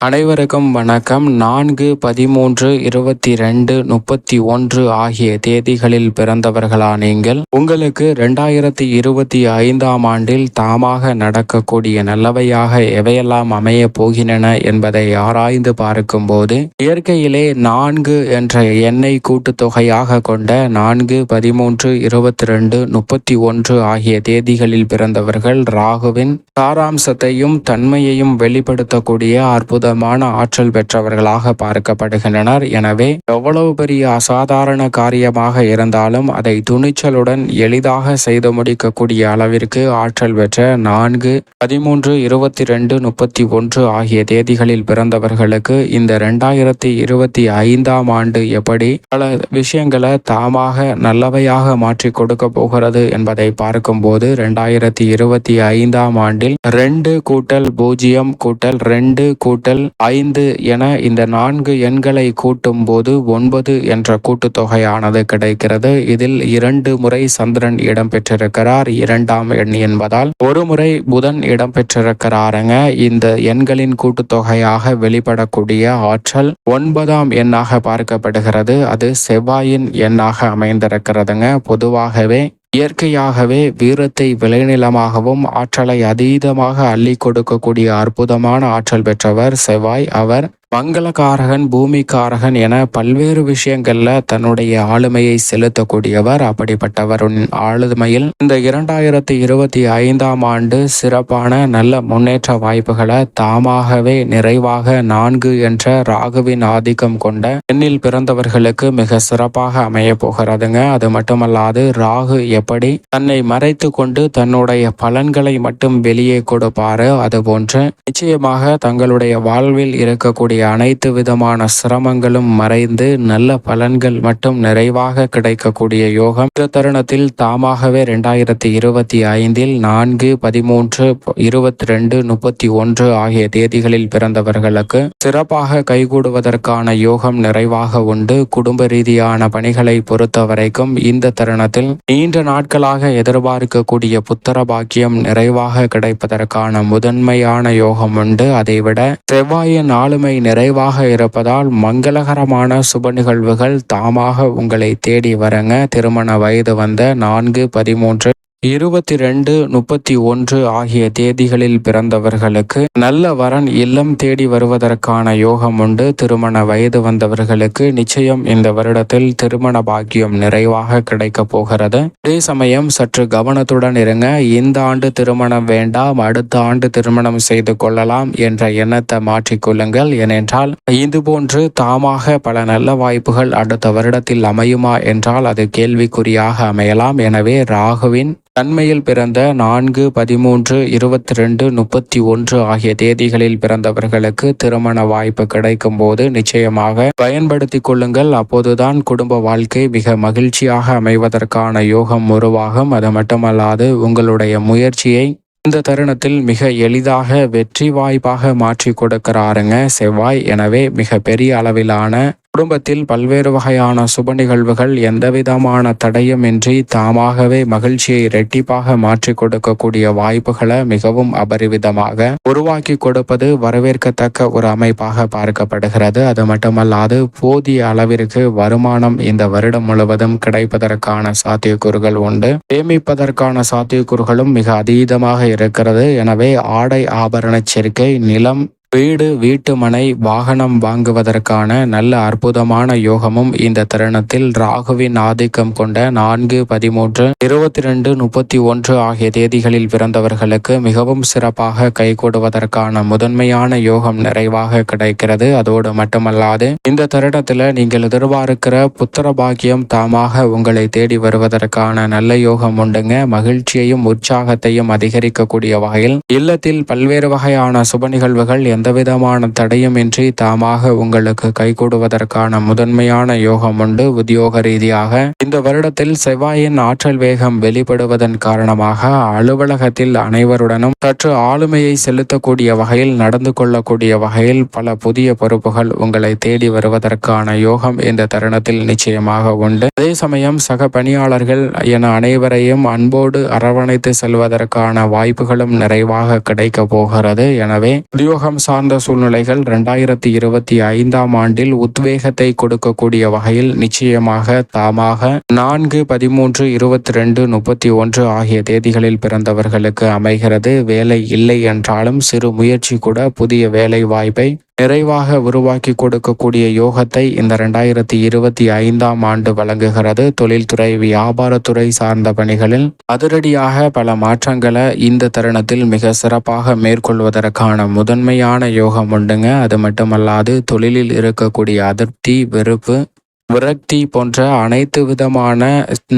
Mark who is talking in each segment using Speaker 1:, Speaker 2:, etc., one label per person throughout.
Speaker 1: அனைவருக்கும் வணக்கம். நான்கு பதிமூன்று இருபத்தி ரெண்டு முப்பத்தி ஒன்று ஆகிய தேதிகளில் பிறந்தவர்களா நீங்கள்? உங்களுக்கு இரண்டாயிரத்தி இருபத்தி ஐந்தாம் ஆண்டில் தாமாக நடக்கக்கூடிய நல்லவையாக எவையெல்லாம் அமைய போகின்றன என்பதை ஆராய்ந்து பார்க்கும்போது இயற்கையிலே நான்கு என்ற எண்ணை கூட்டுத்தொகையாக கொண்ட நான்கு பதிமூன்று இருபத்தி ரெண்டு முப்பத்தி ஒன்று ஆகிய தேதிகளில் பிறந்தவர்கள் ராகுவின் சாராம்சத்தையும் தன்மையையும் வெளிப்படுத்தக்கூடிய அற்புத அற்புதமான ஆற்றல் பெற்றவர்களாக பார்க்கப்படுகின்றனர். எனவே எவ்வளவு பெரிய அசாதாரண காரியமாக இருந்தாலும் அதை துணிச்சலுடன் எளிதாக செய்து முடிக்கக்கூடிய அளவிற்கு ஆற்றல் பெற்ற நான்கு பதிமூன்று இருபத்தி ரெண்டு முப்பத்தி ஒன்று ஆகிய தேதிகளில் பிறந்தவர்களுக்கு இந்த இரண்டாயிரத்தி இருபத்தி ஐந்தாம் ஆண்டு எப்படி பல விஷயங்களை தாமாக நல்லவையாக மாற்றி கொடுக்க போகிறது என்பதை பார்க்கும்போது இரண்டாயிரத்தி இருபத்தி ஐந்தாம் ஆண்டில் ரெண்டு கூட்டல் பூஜ்ஜியம் கூட்டல் ரெண்டு கூட்டல் ஐந்து என இந்த நான்கு எண்களை கூட்டும் போது ஒன்பது என்ற கூட்டுத்தொகையானது கிடைக்கிறது. இதில் இரண்டு முறை சந்திரன் இடம்பெற்றிருக்கிறார். இரண்டாம் எண் என்பதால் ஒரு முறை புதன் இடம்பெற்றிருக்கிறாருங்க. இந்த எண்களின் கூட்டுத்தொகையாக வெளிப்படக்கூடிய ஆற்றல் ஒன்பதாம் எண்ணாக பார்க்கப்படுகிறது. அது செவ்வாயின் எண்ணாக அமைந்திருக்கிறதுங்க. பொதுவாகவே இயற்கையாகவே வீரத்தை விளைநிலமாகவும் ஆற்றலை அதீதமாக அள்ளி கொடுக்கக்கூடிய அற்புதமான ஆற்றல் பெற்றவர் செவ்வாய். அவர் மங்களகாரகன் பூமிக்காரகன் என பல்வேறு விஷயங்கள்ல தன்னுடைய ஆளுமையை செலுத்தக்கூடியவர். அப்படிப்பட்டவரின் ஆளுமையில் இந்த இரண்டாயிரத்தி இருபத்தி ஐந்தாம் ஆண்டு சிறப்பான நல்ல முன்னேற்ற வாய்ப்புகளை தாமாகவே நிறைவாக நான்கு என்ற ராகுவின் ஆதிக்கம் கொண்ட எண்ணில் பிறந்தவர்களுக்கு மிக சிறப்பாக அமைய போகிறதுங்க. அது மட்டுமல்லாது ராகு எப்படி தன்னை மறைத்து கொண்டு தன்னுடைய பலன்களை மட்டும் வெளியே கொடுப்பாரு அதுபோன்று நிச்சயமாக தங்களுடைய வாழ்வில் இருக்கக்கூடிய அனைத்து விதமான சிரமங்களும் மறைந்து நல்ல பலன்கள் மட்டும் நிறைவாக கிடைக்கக்கூடிய யோகம். இந்த தருணத்தில் தாமாகவே இரண்டாயிரத்தி இருபத்தி ஐந்தில் நான்கு பதிமூன்று இருபத்தி ரெண்டு முப்பத்தி ஒன்று ஆகிய தேதிகளில் பிறந்தவர்களுக்கு சிறப்பாக கைகூடுவதற்கான யோகம் நிறைவாக உண்டு. குடும்ப ரீதியான பணிகளை பொறுத்த வரைக்கும் இந்த தருணத்தில் நீண்ட நாட்களாக எதிர்பார்க்கக்கூடிய புத்தர பாக்கியம் நிறைவாக கிடைப்பதற்கான முதன்மையான யோகம் உண்டு. அதைவிட செவ்வாயின் ஆளுமை நிறைவாக இருப்பதால் மங்களகரமான சுப நிகழ்வுகள் தாமாக உங்களை தேடி வரங்க. திருமண வயது வந்த நான்கு பதிமூன்று இருபத்தி ரெண்டு முப்பத்தி ஒன்று ஆகிய தேதிகளில் பிறந்தவர்களுக்கு நல்ல வரன் இல்லம் தேடி வருவதற்கான யோகம் உண்டு. திருமண வயது வந்தவர்களுக்கு நிச்சயம் இந்த வருடத்தில் திருமண பாக்கியம் நிறைவாக கிடைக்க போகிறது. அதே சமயம் சற்று கவனத்துடன் இருங்க. இந்த ஆண்டு திருமணம் வேண்டாம் அடுத்த ஆண்டு திருமணம் செய்து கொள்ளலாம் என்ற எண்ணத்தை மாற்றிக்கொள்ளுங்கள் ஏனென்றால் இது போன்று தாமாக பல நல்ல வாய்ப்புகள் அடுத்த வருடத்தில் அமையுமா என்றால் அது கேள்விக்குறியாக அமையலாம். எனவே ராகுவின் தன்மையில் பிறந்த நான்கு பதிமூன்று இருபத்தி ரெண்டு முப்பத்தி ஒன்று ஆகிய தேதிகளில் பிறந்தவர்களுக்கு திருமண வாய்ப்பு கிடைக்கும் போது நிச்சயமாக பயன்படுத்திக் கொள்ளுங்கள். அப்போதுதான் குடும்ப வாழ்க்கை மிக மகிழ்ச்சியாக அமைவதற்கான யோகம் உருவாகும். அது மட்டுமல்லாது உங்களுடைய முயற்சியை இந்த தருணத்தில் மிக எளிதாக வெற்றி வாய்ப்பாக மாற்றி கொடுக்கிறாருங்க. செவ்வாய் எனவே மிக பெரிய அளவிலான குடும்பத்தில் பல்வேறு வகையான சுப நிகழ்வுகள் எந்தவிதமான தடையுமின்றி தாமாகவே மகிழ்ச்சியை இரட்டிப்பாக மாற்றி கொடுக்கக்கூடிய வாய்ப்புகளை மிகவும் அபரிவிதமாக உருவாக்கி கொடுப்பது வரவேற்கத்தக்க ஒரு அமைப்பாக பார்க்கப்படுகிறது. அது மட்டுமல்லாது போதிய அளவிற்கு வருமானம் இந்த வருடம் முழுவதும் கிடைப்பதற்கான சாத்தியக்கூறுகள் உண்டு. சேமிப்பதற்கான சாத்தியக்கூறுகளும் மிக அதீதமாக இருக்கிறது. எனவே ஆடை ஆபரண சேர்க்கை நிலம் வீடு வீட்டுமனை வாகனம் வாங்குவதற்கான நல்ல அற்புதமான யோகமும் இந்த தருணத்தில் ராகுவின் ஆதிக்கம் கொண்ட நான்கு பதிமூன்று இருபத்தி ரெண்டு முப்பத்தி ஒன்று ஆகிய தேதிகளில் பிறந்தவர்களுக்கு மிகவும் சிறப்பாக கைகூடுவதற்கான முதன்மையான யோகம் நிறைவாக கிடைக்கிறது. அதோடு மட்டுமல்லாது இந்த தருணத்தில் நீங்கள் எதிர்பார்க்கிற புத்திர பாக்கியம் தாமாக உங்களை தேடி வருவதற்கான நல்ல யோகம் உண்டுங்க. மகிழ்ச்சியையும் உற்சாகத்தையும் அதிகரிக்கக்கூடிய வகையில் இல்லத்தில் பல்வேறு வகையான சுப நிகழ்வுகள் எந்தவிதமான தடையுமின்றி தாமாக உங்களுக்கு கைகூடுவதற்கான முதன்மையான யோகம் உண்டு. உத்தியோக ரீதியாக இந்த வருடத்தில் செவ்வாயின் ஆற்றல் வேகம் வெளிப்படுவதன் காரணமாக அலுவலகத்தில் அனைவருடனும் சற்று ஆளுமையை செலுத்தக்கூடிய வகையில் நடந்து கொள்ளக்கூடிய வகையில் பல புதிய பொறுப்புகள் உங்களை தேடி வருவதற்கான யோகம் இந்த தருணத்தில் நிச்சயமாக உண்டு. அதே சமயம் சக பணியாளர்கள் என அனைவரையும் அன்போடு அரவணைத்து செல்வதற்கான வாய்ப்புகளும் நிறைவாக கிடைக்க போகிறது. எனவே உத்தியோகம் சார்ந்த சூழ்நிலைகள் ரெண்டாயிரத்தி இருபத்தி ஐந்தாம் ஆண்டில் உத்வேகத்தை கொடுக்கக்கூடிய வகையில் நிச்சயமாக தாமாக நான்கு பதிமூன்று இருபத்தி ரெண்டு முப்பத்தி ஒன்று ஆகிய தேதிகளில் பிறந்தவர்களுக்கு அமைகிறது. வேலை இல்லை என்றாலும் சிறு முயற்சி கூட புதிய வேலை வாய்ப்பை நிறைவாக உருவாக்கி கொடுக்கக்கூடிய யோகத்தை இந்த ரெண்டாயிரத்தி இருபத்தி ஐந்தாம் ஆண்டு வழங்குகிறது. தொழில்துறை வியாபாரத்துறை சார்ந்த பணிகளில் அதிரடியாக பல மாற்றங்களை இந்த தருணத்தில் மிக சிறப்பாக மேற்கொள்வதற்கான முதன்மையான யோகம் உண்டுங்க. அது மட்டுமல்லாது தொழிலில் இருக்கக்கூடிய அதிருப்தி வெறுப்பு விரக்தி போன்ற அனைத்து விதமான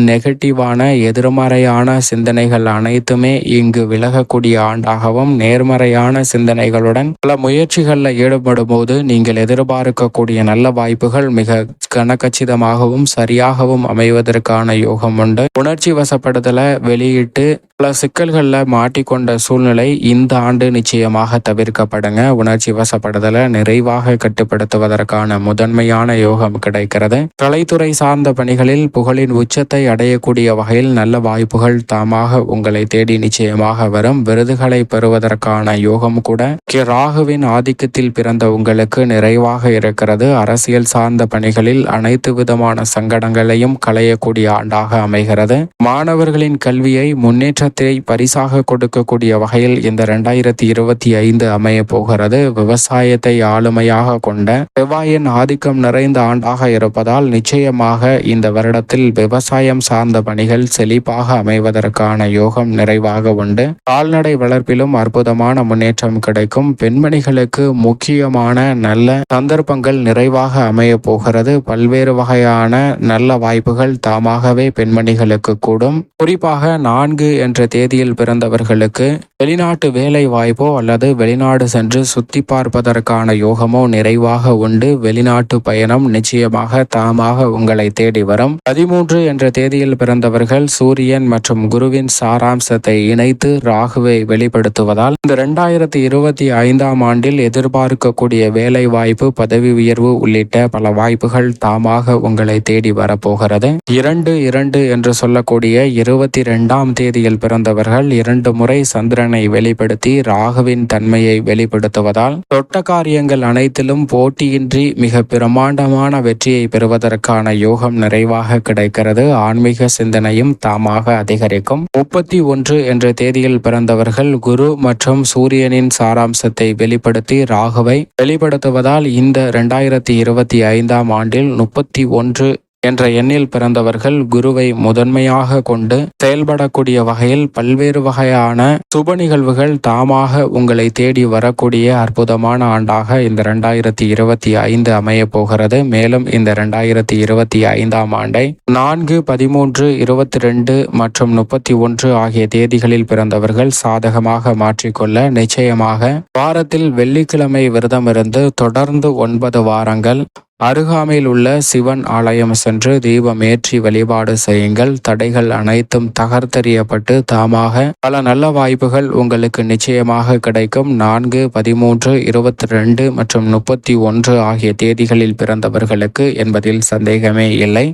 Speaker 1: நெகட்டிவான எதிர்மறையான சிந்தனைகள் அனைத்துமே இங்கு விலகக்கூடிய ஆண்டாகவும் நேர்மறையான சிந்தனைகளுடன் பல முயற்சிகளில் ஈடுபடும் போது நீங்கள் எதிர்பார்க்கக்கூடிய நல்ல வாய்ப்புகள் மிக கனக்கச்சிதமாகவும் சரியாகவும் அமைவதற்கான யோகம் உண்டு. உணர்ச்சி வசப்படுதலை வெளியிட்டு பல சிக்கல்களில் மாட்டிக்கொண்ட சூழ்நிலை இந்த ஆண்டு நிச்சயமாக தவிர்க்கப்படுங்க. உணர்ச்சி வசப்படுதலை நிறைவாக கட்டுப்படுத்துவதற்கான முதன்மையான யோகம் கிடைக்கிறது. கலைத்துறை சார்ந்த பணிகளில் புகழின் உச்சத்தை அடையக்கூடிய வகையில் நல்ல வாய்ப்புகள் தாமாக உங்களை தேடி நிச்சயமாக வரும். விருதுகளை பெறுவதற்கான யோகம் கூட. ராகுவின் ஆதிக்கத்தில் பிறந்த உங்களுக்கு நிறைவாக இருக்கிறது. அரசியல் சார்ந்த பணிகளில் அனைத்து விதமான சங்கடங்களையும் களையக்கூடிய ஆண்டாக அமைகிறது. மாணவர்களின் கல்வியை முன்னேற்றத்தை பரிசாக கொடுக்கக்கூடிய வகையில் இந்த இரண்டாயிரத்தி இருபத்தி ஐந்து அமைய போகிறது. விவசாயத்தை ஆளுமையாக கொண்ட செவ்வாயின் ஆதிக்கம் நிறைந்த ஆண்டாக இருப்பதால் நிச்சயமாக இந்த வருடத்தில் விவசாயம் சார்ந்த பணிகள் செழிப்பாக அமைவதற்கான யோகம் நிறைவாக உண்டு. கால்நடை வளர்ப்பிலும் அற்புதமான முன்னேற்றம் கிடைக்கும். பெண்மணிகளுக்கு முக்கியமான நல்ல சந்தர்ப்பங்கள் நிறைவாக அமைய போகிறது. பல்வேறு வகையான நல்ல வாய்ப்புகள் தாமாகவே பெண்மணிகளுக்கு கூடும். குறிப்பாக நான்கு என்ற தேதியில் பிறந்தவர்களுக்கு வெளிநாட்டு வேலை வாய்ப்போ அல்லது வெளிநாடு சென்று சுத்தி பார்ப்பதற்கான யோகமோ நிறைவாக உண்டு. வெளிநாட்டு பயணம் நிச்சயமாக தாமாக உங்களை தேடி வரும். பதிமூன்று என்ற தேதியில் பிறந்தவர்கள் சூரியன் மற்றும் குருவின் சாராம்சத்தை இணைத்து ராகுவை வெளிப்படுத்துவதால் இந்த இரண்டாயிரத்தி இருபத்தி ஐந்தாம் ஆண்டில் எதிர்பார்க்கக்கூடிய வேலை வாய்ப்பு பதவி உயர்வு உள்ளிட்ட பல வாய்ப்புகள் தாமாக உங்களை தேடி வரப்போகிறது. இரண்டு இரண்டு என்று சொல்லக்கூடிய இருபத்தி இரண்டாம் தேதியில் பிறந்தவர்கள் இரண்டு முறை சந்திரனை வெளிப்படுத்தி ராகுவின் தன்மையை வெளிப்படுத்துவதால் தொட்ட காரியங்கள் அனைத்திலும் போட்டியின்றி மிக பிரமாண்டமான வெற்றியை பெறுவதற்கான யோகம் நிறைவாக கிடைக்கிறது. ஆன்மீக சிந்தனையும் தாமாக அதிகரிக்கும். முப்பத்தி ஒன்று என்ற தேதியில் பிறந்தவர்கள் குரு மற்றும் சூரியனின் சாராம்சத்தை வெளிப்படுத்தி ராகுவை வெளிப்படுத்துவதால் இந்த இரண்டாயிரத்தி இருபத்தி ஐந்தாம் ஆண்டில் முப்பத்தி ஒன்று என்ற எண்ணில் பிறந்தவர்கள் குருவை முதன்மையாக கொண்டு செயல்படக்கூடிய வகையில் பல்வேறு வகையான சுப நிகழ்வுகள் தாமாக உங்களை தேடி வரக்கூடிய அற்புதமான ஆண்டாக இந்த ரெண்டாயிரத்தி இருபத்தி ஐந்து அமைய போகிறது. மேலும் இந்த ரெண்டாயிரத்தி இருபத்தி ஐந்தாம் ஆண்டை நான்கு பதிமூன்று இருபத்தி ரெண்டு மற்றும் முப்பத்தி ஒன்று ஆகிய தேதிகளில் பிறந்தவர்கள் சாதகமாக மாற்றிக்கொள்ள நிச்சயமாக வாரத்தில் வெள்ளிக்கிழமை விரதமிருந்து தொடர்ந்து ஒன்பது வாரங்கள் அருகாமையில் உள்ள சிவன் ஆலயம் சென்று தீபம் ஏற்றி வழிபாடு செய்யுங்கள். தடைகள் அனைத்தும் தகர்த்தெறியப்பட்டு தாமாக பல நல்ல வாய்ப்புகள் உங்களுக்கு நிச்சயமாக கிடைக்கும். நான்கு பதிமூன்று இருபத்தி ரெண்டு மற்றும் முப்பத்தி ஒன்று ஆகிய தேதிகளில் பிறந்தவர்களுக்கு என்பதில் சந்தேகமே இல்லை.